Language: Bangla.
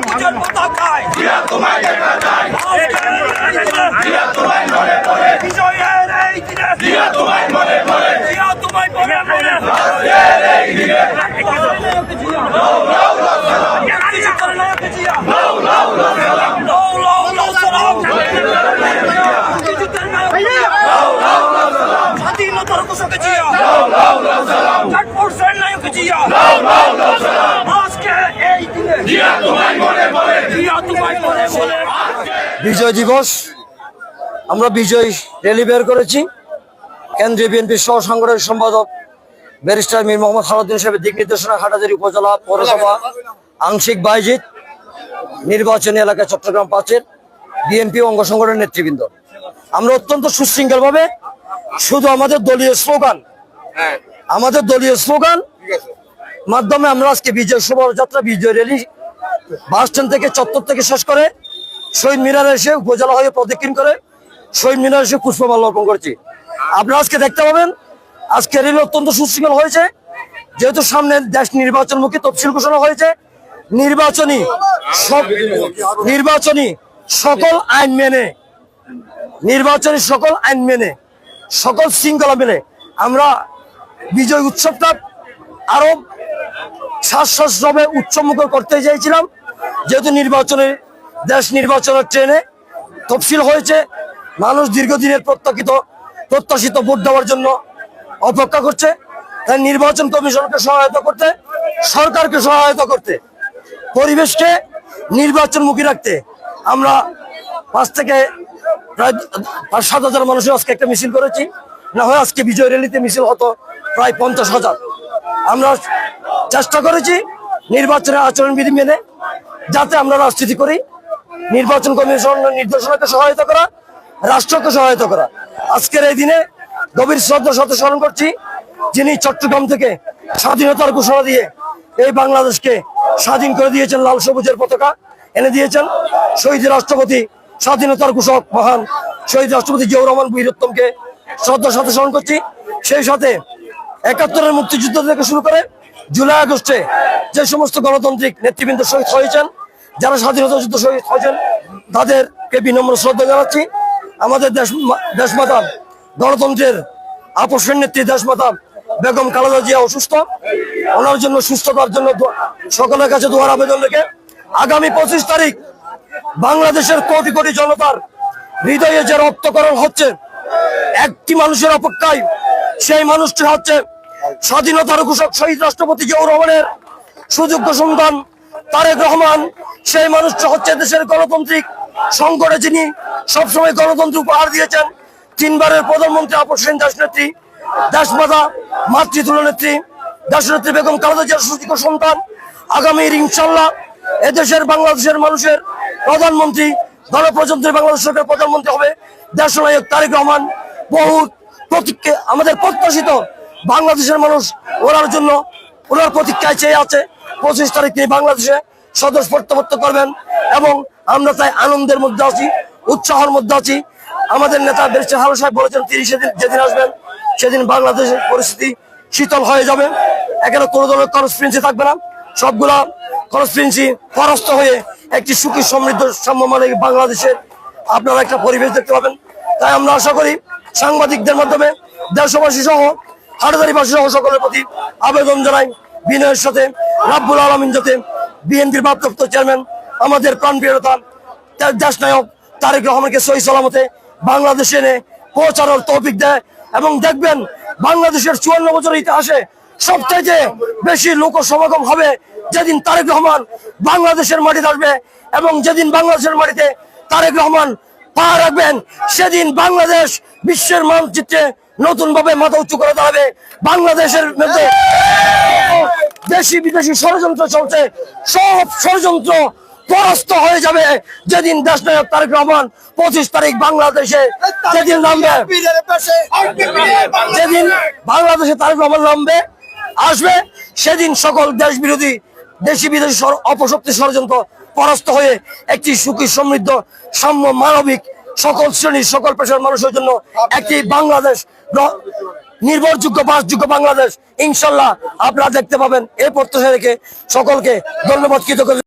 জাতীয় পতাকায় তোমায় দেখা যায় তোমায় মনে পড়ে বিজয়ের এই দিনে তোমায় মনে পড়ে তোমায় মনে মনে মুক্তিযুদ্ধের নায়ক জিয়া লাউ লাউ লাউ সালাম মুক্তিযুদ্ধের নায়ক জিয়া স্বাধীনতার ঘোষক জিয়া কাঠফোর্সের নায়ক জিয়া আজকে এই দিনে দিয়া তোমায় মনে পড়ে জিয়া তোমায় মনে মনে বিজয় দিবস। আমরা বিজয় র্যালি বের করেছি। কেন্দ্রীয় বিএনপির সহ সাংগঠনিক সম্পাদক ব্যারিস্টার মীর মোহাম্মদ সালাউদ্দিন সাহেবের দিক নির্দেশনা, হাটাজারি উপজেলা, পৌরসভা, আংশিক বাইজিত, নির্বাচনী এলাকা চট্টগ্রাম পাঁচের বিএনপি অঙ্গ সংগঠনের নেতৃবৃন্দ। আমরা অত্যন্ত সুশৃঙ্খলভাবে শুধু আমাদের দলীয় স্লোগান, আমাদের দলীয় স্লোগান মাধ্যমে আমরা আজকে বিজয় শোভাযাত্রা, বিজয় র্যালি বাস স্ট্যান্ড থেকে চত্বর থেকে শেষ করে শহীদ মিনারে এসে উপজেলা হয়ে প্রদক্ষিণ করে শহীদ মিনারে এসে পুষ্পমাল্য অর্পণ করছি। আপনারা আজকে দেখতে পাবেন, আজকে রেল অত্যন্ত সুশৃঙ্খল হয়েছে। যেহেতু সামনে দেশ নির্বাচনমুখী তফসিল ঘোষণা হয়েছে, নির্বাচনী নির্বাচনী সকল আইন মেনে, নির্বাচনী সকল আইন মেনে, সকল শৃঙ্খলা মেনে আমরা বিজয় উৎসবটা আরও শ্বাসভাবে উচ্চমুখ করতে চাইছিলাম। যেহেতু নির্বাচনের দেশ নির্বাচনের ট্রেনে তফসিল হয়েছে। মানুষ দীর্ঘদিনের প্রত্যাখিত প্রত্যাশিত ভোট দেওয়ার জন্য অপেক্ষা করছে। তাই নির্বাচন কমিশনকে সহায়তা করতে, সরকারকে সহায়তা করতে, পরিবেশকে নির্বাচনমুখী রাখতে আমরা পাঁচ থেকে প্রায় পাঁচ সাত হাজার মানুষের আজকে একটা মিছিল করেছি। না হয় আজকে বিজয় র্যালিতে মিছিল হতো প্রায় পঞ্চাশ হাজার। আমরা চেষ্টা করেছি নির্বাচনের আচরণবিধি মেনে যাতে আমরা রাজনীতি করি। নির্বাচন কমিশনের নির্দেশনাকে সহায়তা করা, রাষ্ট্রকে সহায়তা করা। আজকের এই দিনে গভীর শ্রদ্ধার সাথে স্মরণ করছি, যিনি চট্টগ্রাম থেকে স্বাধীনতার ঘোষণা দিয়ে এই বাংলাদেশকে স্বাধীন করে দিয়েছেন লাল সবুজের পতাকা, এনে দিয়েছেন শহীদ রাষ্ট্রপতি, স্বাধীনতার ঘোষক মহান শহীদ রাষ্ট্রপতি জিয়াউর রহমান শ্রদ্ধার সাথে স্মরণ করছি। সেই সাথে একাত্তরের মুক্তিযুদ্ধ থেকে শুরু করে জুলাই আগস্টে যে সমস্ত গণতান্ত্রিক নেতৃবৃন্দ শহীদ হয়েছেন যারা স্বাধীনতা যুদ্ধ শহীদ হয়েছেন তাদেরকে বিনম্র শ্রদ্ধা জানাচ্ছি। আমাদের দেশ দেশমাতা গণতন্ত্রের আপসের নেত্রী দেশমাতা বেগম খালেদা জিয়া অসুস্থ। ওনার জন্য সুস্থতার জন্য সকলের কাছে দোয়ার আবেদন রেখে আগামী পঁচিশ তারিখ বাংলাদেশের কোটি কোটি জনতার হৃদয়ে যে রক্তকরণ হচ্ছে, একটি মানুষের অপেক্ষায় সেই মানুষটি হচ্ছে স্বাধীনতার ঘোষক শহীদ রাষ্ট্রপতি জিয়াউর রহমানের সুযোগ্য সন্তান। তারেক রহমান, সেই মানুষটা হচ্ছে দেশের গণতান্ত্রিক সংকটে যিনি সবসময় গণতন্ত্র উপহার দিয়েছেন। তিনবারের প্রধানমন্ত্রী আপস সেন দাস নেত্রী দাসমাতা মাতৃতুল্য নেত্রী, দাসনেত্রী বেগম খালেদা জিয়ার সুযোগ্য সন্তান। আগামীর ইনশাল্লাহ এদেশের, বাংলাদেশের মানুষের প্রধানমন্ত্রী, গণপ্রজাতন্ত্রী বাংলাদেশ সরকার প্রধানমন্ত্রী হবে দেশনায়ক তারেক রহমান। বহু প্রতীক্ষে আমাদের প্রত্যাশিত বাংলাদেশের মানুষ ওনার জন্য, ওনার প্রতীক্ষায় চেয়ে আছে। পঁচিশ তারিখ তিনি বাংলাদেশে সদস্য প্রত্যাবর্তন করবেন এবং আমরা তাই আনন্দের মধ্যে আছি, উৎসাহের মধ্যে আছি। আমাদের নেতা বেরিস্টার হারু সাহেব বলেছেন, তিরিশে দিন যেদিন আসবেন, সেদিন বাংলাদেশের পরিস্থিতি শীতল হয়ে যাবে। এখানে কোনো ধরনের কনস্পিরেন্সি থাকবে না। সবগুলা কনস্পিরেন্সি পরাস্ত হয়ে একটি সুখী সমৃদ্ধ সাম্যমানিক বাংলাদেশের আপনারা একটা পরিবেশ দেখতে পাবেন। তাই আমরা আশা করি সাংবাদিকদের মাধ্যমে দেশবাসী সহ হাটাদারিবাসী সহ সকলের প্রতি আবেদন জানাই। বিনয়ের সাথে, রাব্বুল আলমিন যাতে বিএনপির ভারপ্রাপ্ত চেয়ারম্যান, আমাদের প্রাণপ্রিয়তা দেশ নায়ক তারেক রহমানকে সহি সালামতে বাংলাদেশে এনে পৌঁছানোর তৌফিক দেয়। এবং দেখবেন, বাংলাদেশের চুয়ান্ন বছর ইতিহাসে সবচাইতে বেশি লোক সমাগম হবে যেদিন তারেক রহমান বাংলাদেশের মাটিতে আসবে এবং যেদিন বাংলাদেশের মাটিতে তারেক রহমান পা রাখবেন, সেদিন বাংলাদেশ বিশ্বের মানচিত্রে নতুন ভাবে মাথা উঁচু করে দাঁড়াবে। বাংলাদেশের মধ্যে দেশি বিদেশি ষড়যন্ত্র চলছে, সব ষড়যন্ত্র পরাস্ত হয়ে যাবে। যেদিন দেশ নায়ক তারেক রহমান পঁচিশ তারিখ বাংলাদেশে যেদিন নামবে, যেদিন বাংলাদেশে তারেক রহমান নামবে, আসবে, সেদিন সকল দেশ বিরোধী দেশি বিদেশি অপশক্তি ষড়যন্ত্র পরাস্ত হয়ে একটি সুখী সমৃদ্ধ সাম্য মানবিক সকল শ্রেণির, সকল পেশার মানুষের জন্য একটি বাংলাদেশ নির্ভরযোগ্য, বাসযোগ্য বাংলাদেশ। ইনশাল্লাহ আপনারা দেখতে পাবেন এই প্রত্যাশা রেখে সকলকে ধন্যবাদ কৃতজ্ঞ